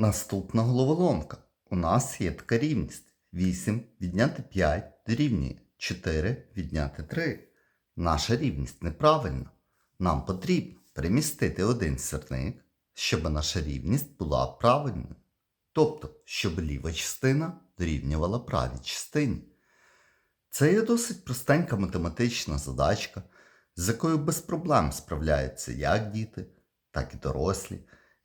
Наступна головоломка. У нас є така рівність. 8 відняти 5 дорівнює 4 відняти 3. Наша рівність неправильна. Нам потрібно перемістити один сірник, щоб наша рівність була правильною. Тобто, щоб ліва частина дорівнювала правій частині. Це є досить простенька математична задачка, з якою без проблем справляються як діти, так і дорослі.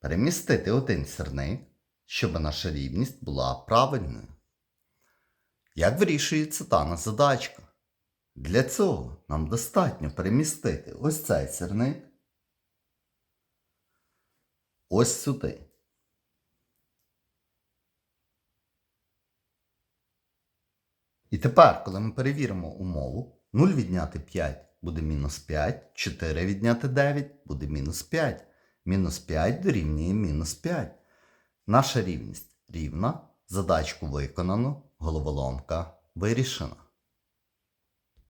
перемістити один сірник, щоб наша рівність була правильною. Як вирішується дана задачка? Для цього нам достатньо перемістити ось цей сірник ось сюди. І тепер, коли ми перевіримо умову, 0 відняти 5 буде мінус 5, 4 відняти 9 буде мінус 5. Мінус 5 дорівнює мінус 5. Наша рівність рівна, задачку виконано, головоломка вирішена.